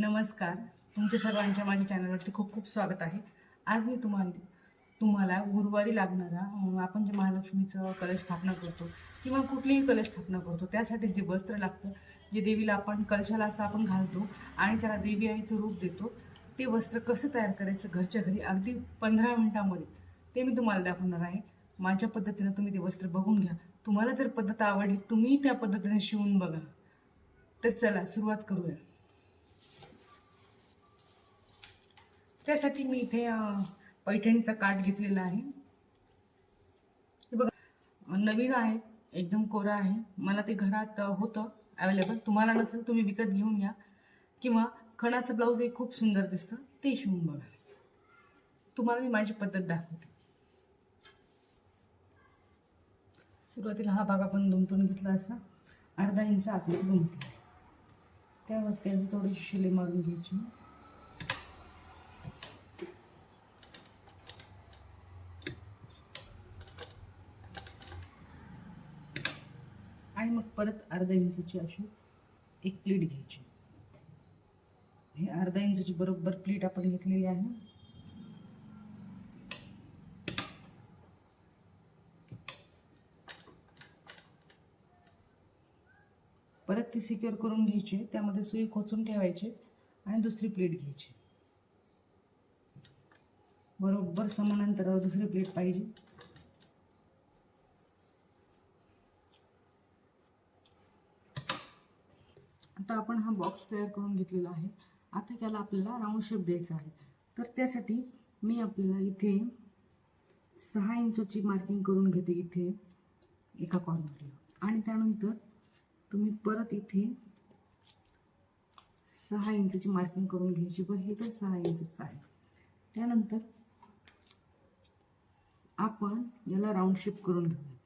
नमस्कार. तुमच्या सर्वांच्या माझ्या चॅनलवरती खूप खूप स्वागत आहे. आज मी तुम्हाला तुम्हाला गुरुवारी लागणारा आपण जे महालक्ष्मीचं कलश स्थापना करतो किंवा कुठलीही कलश स्थापना करतो त्यासाठी जे वस्त्र लागतं जे देवीला आपण कलशाला असं आपण घालतो आणि त्याला देवी आईचं रूप देतो ते वस्त्र कसं तयार करायचं घरच्या घरी अगदी पंधरा मिनटामध्ये ते मी तुम्हाला दाखवणार आहे. माझ्या पद्धतीनं तुम्ही ते वस्त्र बघून घ्या. तुम्हाला जर पद्धत आवडली तुम्ही त्या पद्धतीने शिवून बघा. तर चला सुरुवात करूया. त्यासाठी मी इथे पैठणीचा काठ घेतलेला आहे. हे बघा नवीन आहे एकदम कोरा आहे. मला ते घरात होतं अवेलेबल तुम्हाला नसेल तुम्ही विकत घेऊन या किंवा खणाचं ब्लाऊज हे खूप सुंदर दिसतं ते शिवून बघा. तुम्हाला मी माझी पद्धत दाखवते. सुरुवातीला हा भाग आपण दुमतून घेतला असा. अर्धा इंच आतमध्ये दुमते त्यावरती थोडीशी शिले मारून घ्यायची आणि मग परत अर्धा इंचची अशी एक प्लीट घ्यायची. हे अर्धा इंचची बरोबर प्लीट आपण घेतलेली आहे. परत ती सिक्युअर करून घ्यायची त्यामध्ये सुई खोचून ठेवायची आणि दुसरी प्लेट घ्यायची. बरोबर समांतरावर दुसरी प्लेट पाहिजे. आता आपण हा बॉक्स तयार करून घेतलेला आहे. आता त्याला आपल्याला राऊंड शेप द्यायचा आहे. तर त्यासाठी मी आपल्याला इथे सहा इंचाची मार्किंग करून घेते इथे एका कॉर्नरला आणि त्यानंतर तुम्ही परत इथे सहा इंचाची मार्किंग करून घ्यायची. व हे तर सहा इंचच आहे. त्यानंतर आपण याला राऊंड शेप करून घेऊया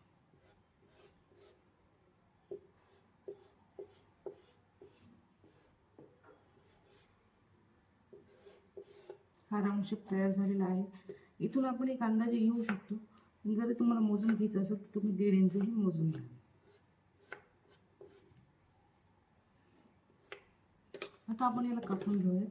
हा राऊंड शेप तयार झालेला आहे. इथून आपण एक अंदाजे घेऊ शकतो. जर तुम्हाला मोजून घ्यायचं असेल तर तुम्ही दीड इंच हे मोजून घ्या. आता आपण याला कापून घेऊयात.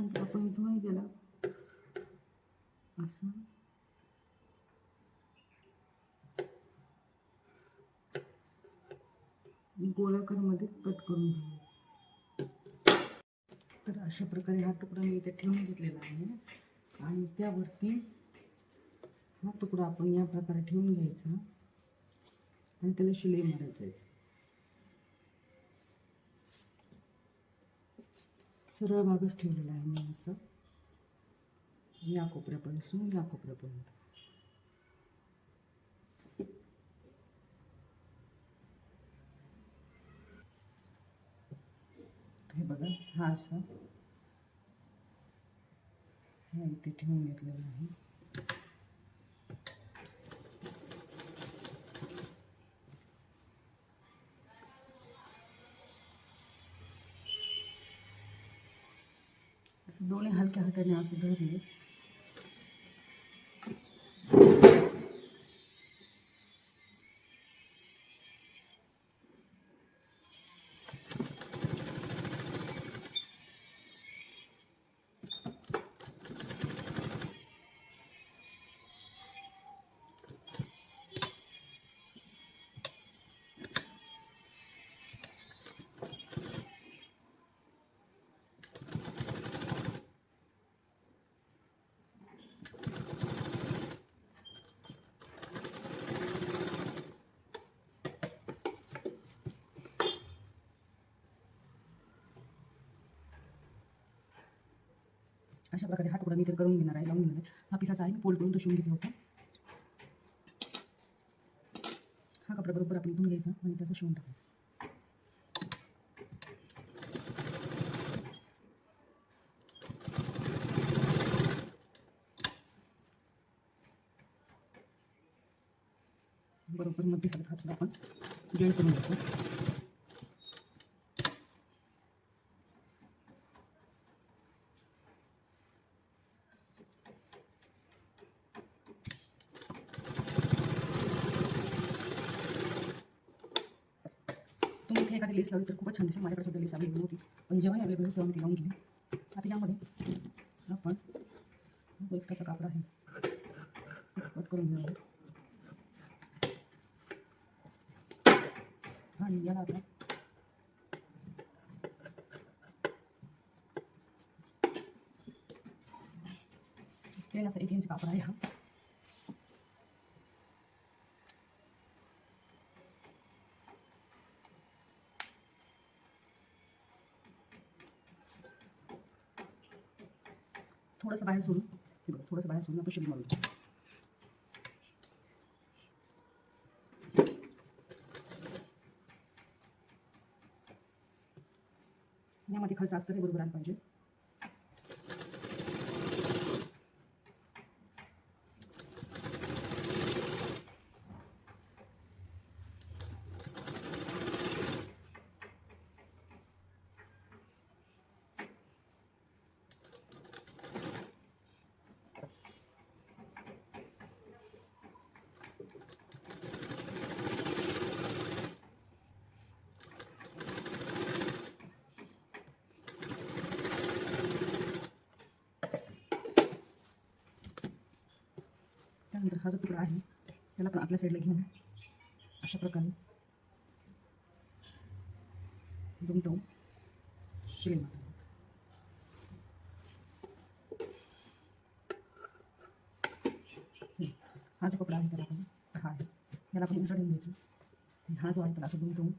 आणि त्यानंतर आपण इथूनही त्याला असं. गोलाकारमध्ये कट करून घेऊ. तर अशा प्रकारे हा तुकडा मी इथे ठेवून घेतलेला आहे. आणि त्यावरती हा तुकडा आपण या प्रकारे ठेवून घ्यायचा. आणि त्याला शिलाई मारत जायचं. सरळ भागच ठेवलेला आहे मी असं. या कोपऱ्यापासून या कोपऱ्यापर्यंत. हे बघा हा असा. हा इथे ठेवून घेतलेला आहे. हलक्या हाताने असं धरले. अशा प्रकारे हा तुकडा मी इथे करून घेणार आहे लावून घेणार आहे. हा पिसाचा आहे फोल्ड करून तो शिवून घेतला होता हा कपडा बरोबर आपण इथून घ्यायचा आणि त्याचं शिवून टाकायचं. बरोबर मध्ये सगळं हातून आपण जॉईन करून घ्यायचं तुम्ही इथे एखादी लेस लावली तर खूपच छान दिसेल. माझ्याकडे सध्या लेस अवेलेबल होती पण जेव्हा अवेलेबल होती तेव्हा मी ती लावून गेली आता यामध्ये आपण जो एक्स्ट्राचा कापड आहे कट करून घेऊया आणि याला आता प्लेन असा एक इंच कापड आहे हा. थोडंसं बाहेर सोडून हे बघा थोडंसं बाहेर सोडून आपण शिडी मारून यामध्ये खर्च असतं हे बरोबर आलं पाहिजे. हा जो तुकडा आहे त्याला पण आतल्या साईडला घेऊन अशा प्रकारे दुमतो शिलाई मारायची. हा जो कपडा आहे त्याला आपण हा आहे. याला आपण उलटा ठेवून द्यायचं आणि हा जो आहे त्याला असं गुंतवून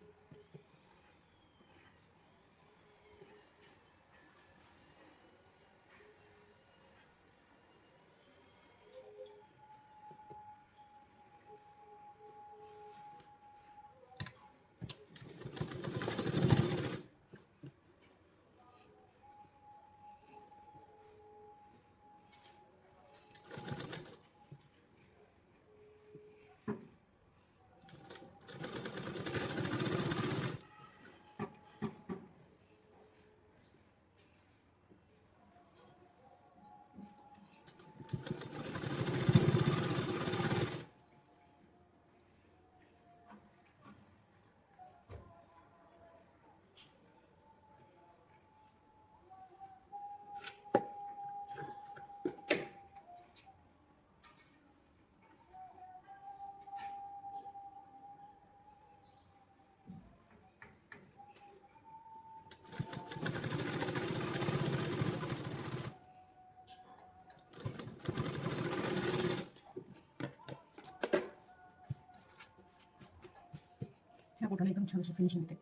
ह्या बोटाने एकदम छान असं फिनिशिंग येते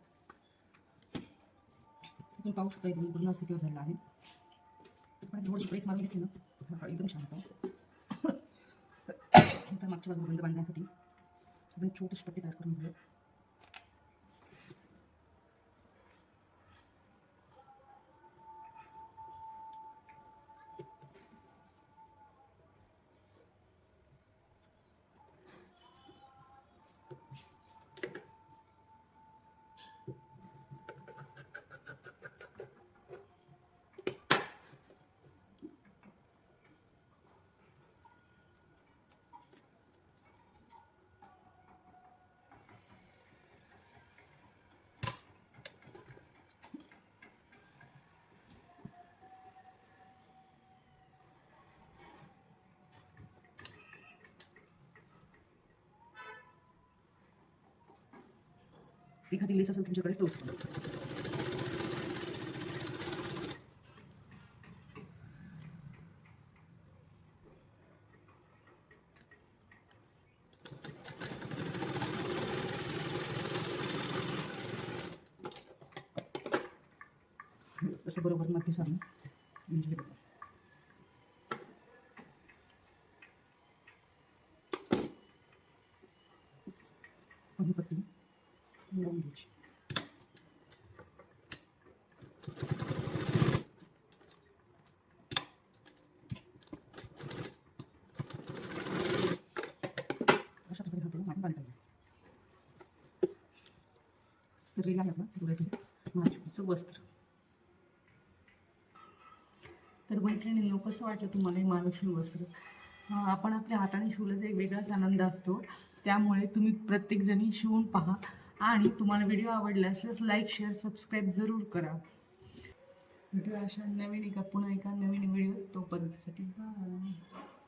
तुम्ही पाहू शकता एकदम पूर्ण सिक्युअर झालेला आहे पण थोडीशी प्रेस मारून घेतली ना एकदम छान होतं नंतर मागच्या बाजूला बंद बांधण्यासाठी आपण छोटीशी पट्टी तयार करून घेऊया एखादी लिस्ट असेल तुमच्याकडे तोच तसं बरोबर मध्य सांगू म्हणजे हे बघा. आणि पट्टी लावून घ्यायची अशा प्रकारे हा आपण बांधता येईल तर रेल आहे आपला डोळ्याचं वस्त्र तर मैत्रिणींनो कसं वाटलं तुम्हाला हे महालक्ष्मी वस्त्र आपण आपल्या हाताने शिवल्याचा एक वेगळाच आनंद असतो त्यामुळे तुम्ही प्रत्येकजणी शिवून पहा आणि तुम्हाला व्हिडिओ आवडला असल्यास लाईक शेअर सबस्क्राईब जरूर करा व्हिडिओ अशा नवीन एका पुन्हा एका नवीन व्हिडिओ तोपर्यंतसाठी बाय